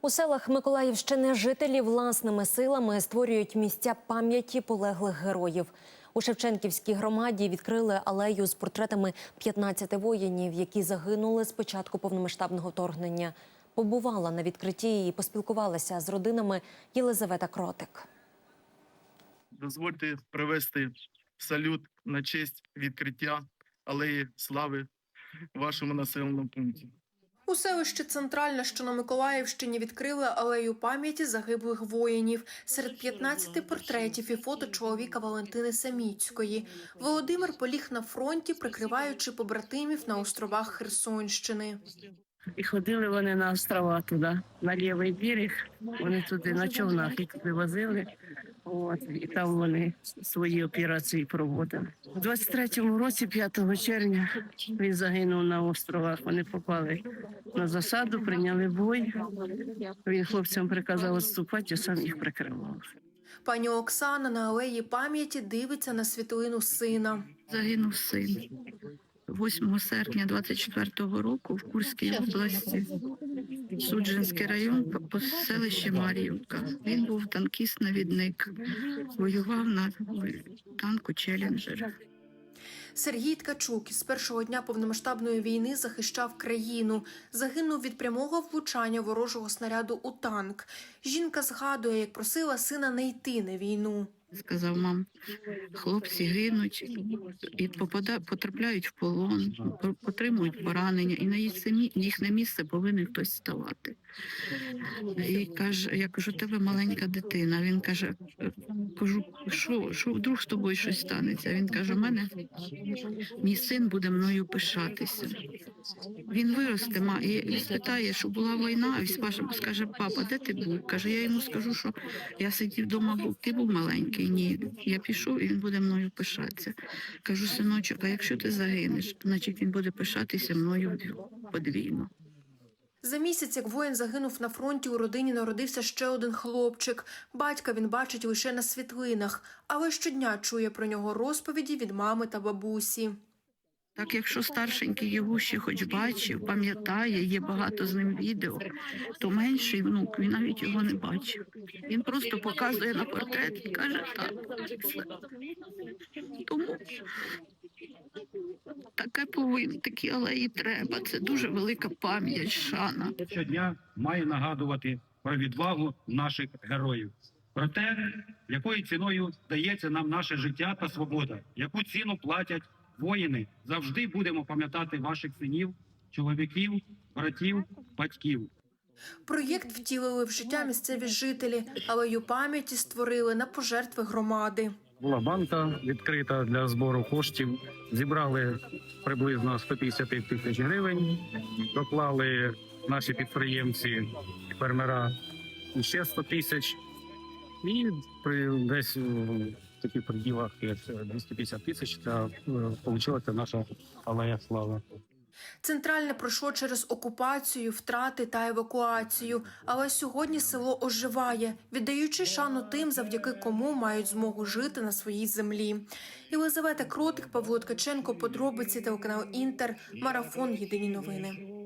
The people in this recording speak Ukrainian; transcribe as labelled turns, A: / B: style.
A: У селах Миколаївщини жителі власними силами створюють місця пам'яті полеглих героїв. У Шевченківській громаді відкрили алею з портретами 15 воїнів, які загинули з початку повномасштабного вторгнення. Побувала на відкритті і поспілкувалася з родинами Єлизавета Кротик.
B: Дозвольте привести салют на честь відкриття алеї слави вашому населеному пункті.
C: У селищі Центральне, що на Миколаївщині, відкрили алею пам'яті загиблих воїнів. Серед 15 портретів і фото чоловіка Валентини Саміцької. Володимир поліг на фронті, прикриваючи побратимів на островах Херсонщини.
D: І ходили вони на острова туди, на лівий берег. Вони туди на човнах їх туди возили. От, і там вони свої операції проводили. У 23-му році, 5 червня, він загинув на островах. Вони попали на засаду, прийняли бой. Він хлопцям приказав відступати, а сам їх прикривав.
C: Пані Оксана на алеї пам'яті дивиться на світлину сина.
E: загинув син 8 серпня 24-го року в Курській області, Суджинський район, по- селище Мар'ївка. Він був танкіст-навідник, воював на танку Челленджер.
C: Сергій Ткачук із першого дня повномасштабної війни захищав країну. Загинув від прямого влучання ворожого снаряду у танк. Жінка згадує, як просила сина не йти на війну.
E: Сказав мам, хлопці гинуть і попада, потрапляють в полон, по- отримують поранення, і на їхнє місце повинен хтось ставати. І каже, я кажу, тебе маленька дитина. Він каже, кажу, що, що вдруг з тобою щось станеться? Він каже, у мене мій син буде мною пишатися. Він виросте, ма, і спитає, що була війна, і скаже, папа, де ти був? Каже, я йому скажу, що я сидів вдома, був, ти був маленький. Ні, я пішов, і він буде мною пишатися. Кажу, синочок, а якщо ти загинеш, значить він буде пишатися мною подвійно.
C: За місяць, як воїн загинув на фронті, у родині народився ще один хлопчик. Батька він бачить лише на світлинах, але щодня чує про нього розповіді від мами та бабусі.
E: Так, якщо старшенький ще хоч бачив, пам'ятає, є багато з ним відео, то менший внук він навіть його не бачив. Він просто показує на портрет і каже так. Тому таке повинно, такі алеї треба. Це дуже велика пам'ять, шана.
F: щодня має нагадувати про відвагу наших героїв, про те, якою ціною дається нам наше життя та свобода, яку ціну платять воїни. Завжди будемо пам'ятати ваших синів, чоловіків, братів, батьків.
C: Проєкт втілили в життя місцеві жителі, алею пам'яті створили на пожертви громади.
G: Була банка відкрита для збору коштів. Зібрали приблизно 150 тисяч гривень. Доклали наші підприємці, фермера ще 100 тисяч. І при десь таких приділах як 250 тисяч це вийшла наша алея слави.
C: Центральне пройшло через окупацію, втрати та евакуацію. Але сьогодні село оживає, віддаючи шану тим, завдяки кому мають змогу жити на своїй землі. Єлизавета Кротик, Павло Ткаченко, подробиці телеканал Інтер, марафон Єдині новини.